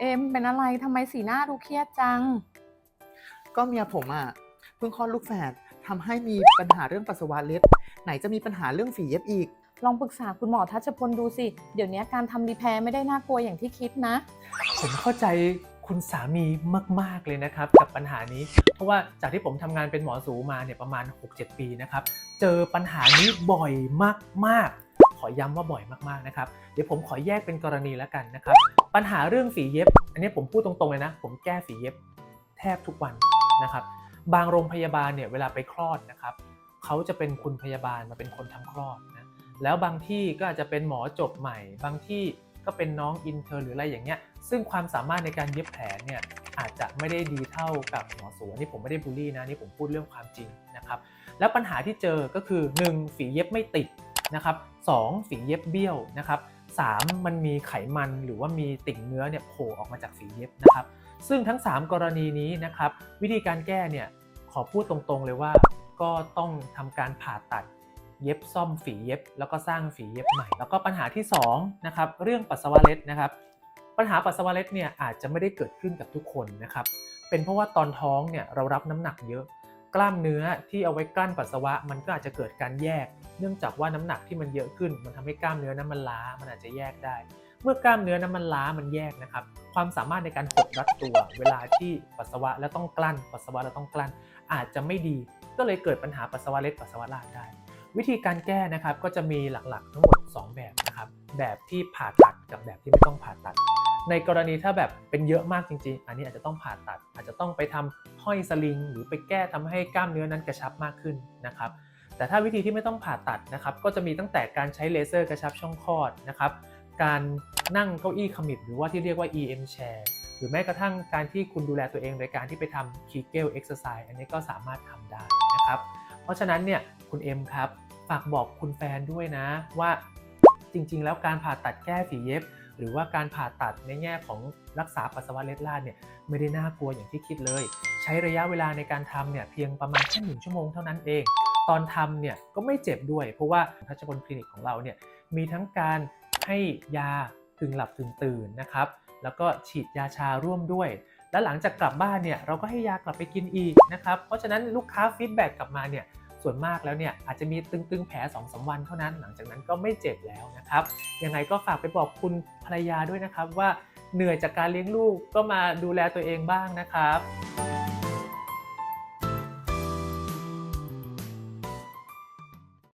เอ็มเป็นอะไรทำไมสีหน้าดูเครียดจัง ก็เมียผมอะเพิ่งคลอดลูกแฝดทำให้มีปัญหาเรื่องปัสสาวะเล็ด ไหนจะมีปัญหาเรื่องฝีเย็บอีก ลองปรึกษาคุณหมอทัชพลดูสิ เดี๋ยวนี้การทำรีแพร์ไม่ได้น่ากลัวอย่างที่คิดนะ ผมเข้าใจคุณสามีมาก ๆ เลยนะครับ กับปัญหานี้ เพราะว่าจากที่ผมทำงานเป็นหมอสูมาเนี่ยประมาณ 6-7 ปีนะครับ เจอปัญหานี้บ่อยมาก ๆ ขอย้ำว่าบ่อยมาก ๆ นะครับ เดี๋ยวผมขอแยกเป็นกรณีแล้วกันนะครับ ปัญหาเรื่องฝีเย็บ อันนี้ผมพูดตรงๆเลยนะ ผมแก้ฝีเย็บแทบทุกวันนะครับ บางโรงพยาบาลเนี่ยเวลาไปคลอดนะครับเขาจะเป็นคุณพยาบาลมาเป็นคนทำคลอดนะแล้วบางที่ก็อาจจะเป็นหมอจบใหม่ บางที่ก็เป็นน้องอินเทอร์หรืออะไรอย่างเงี้ย ซึ่งความสามารถในการเย็บแผลเนี่ยอาจจะไม่ได้ดีเท่ากับหมอสูอันนี่ผมไม่ได้บูลลี่นะนี่ผมพูดเรื่องความจริงนะครับ แล้วปัญหาที่เจอก็คือ 1. ฝีเย็บไม่ติดนะครับ 2. ฝีเย็บเบี้ยวนะครับ 3. มันมีไขมันหรือว่ามีติ่งเนื้อเนี่ยโผล่ออกมาจากฝีเย็บนะครับ ซึ่งทั้ง 3 กรณีนี้นะครับวิธีการแก้เนี่ยขอพูดตรงๆเลยว่าก็ต้องทำการผ่าตัดเย็บซ่อมฝีเย็บ แล้วก็สร้างฝีเย็บใหม่ แล้วก็ปัญหาที่2นะครับเรื่องปัสสาวะเล็ดนะครับ ปัญหาปัสสาวะเล็ดเนี่ยอาจจะไม่ได้เกิดขึ้นกับทุกคนนะครับเป็นเพราะว่าตอนท้องเนี่ยเรารับน้ำหนักเยอะ กล้ามเนื้อที่เอาไว้กลั้นปัสสาวะ มันก็อาจจะเกิดการแยก เนื่องจากว่าน้ำหนักที่มันเยอะขึ้น มันทำให้กล้ามเนื้อนั้นมันล้า มันอาจจะแยกได้ เมื่อกล้ามเนื้อนั้นมันล้ามันแยกนะครับ ความสามารถในการหดรัดตัว เวลาที่ปัสสาวะแล้วต้องกลั้น ปัสสาวะแล้วต้องกลั้น อาจจะไม่ดี ก็เลยเกิดปัญหาปัสสาวะเล็ดปัสสาวะลาดได้ วิธีการแก้นะครับก็จะมีหลักๆ ทั้งหมด 2 แบบนะครับแบบที่ผ่าตัดกับแบบที่ไม่ต้องผ่าตัด ในกรณีถ้าแบบเป็นเยอะมากจริง ๆ อันนี้อาจจะต้องผ่าตัด อาจจะต้องไปทำห้อยสลิง หรือไปแก้ทำให้กล้ามเนื้อนั้นกระชับมากขึ้นนะครับแต่ถ้าวิธีที่ไม่ต้องผ่าตัดนะครับก็จะมีตั้งแต่การใช้เลเซอร์กระชับช่องคลอดนะครับการนั่งเก้าอี้ขมิบหรือว่าที่เรียกว่า EM chair หรือแม้กระทั่งการที่คุณดูแลตัวเองโดยการที่ไปทำ Kegel exercise อันนี้ก็สามารถทำได้นะครับ เพราะฉะนั้นเนี่ย คุณเอ็มครับ ฝากบอกคุณแฟนด้วยนะว่าจริง ๆ แล้วการผ่าตัดแก้ฝีเย็บ หรือว่าการผ่าตัดในแง่ของรักษาปัสสาวะเล็ดลาดเนี่ยไม่ได้น่ากลัวอย่างที่คิดเลย ใช้ระยะเวลาในการทำเนี่ยเพียงประมาณแค่หนึ่งชั่วโมงเท่านั้นเอง ตอนทำเนี่ยก็ไม่เจ็บด้วย เพราะว่าทัชพลคลินิกของเราเนี่ยมีทั้งการให้ยากึ่งหลับกึ่งตื่นนะครับแล้วก็ฉีดยาชาร่วมด้วย แล้วหลังจากกลับบ้านเนี่ยเราก็ให้ยากลับไปกินอีกนะครับ เพราะฉะนั้นลูกค้าฟีดแบ็กกลับมาเนี่ย ส่วนมากแล้วเนี่ยอาจจะมีตึงๆแผล2อสวันเท่านั้น หลังจากนั้นก็ไม่เจ็บแล้วนะครับยังไงก็ฝากไปบอกคุณภรรยาด้วยนะครับว่าเหนื่อยจากการเลี้ยงลูกก็มาดูแลตัวเองบ้างนะครับ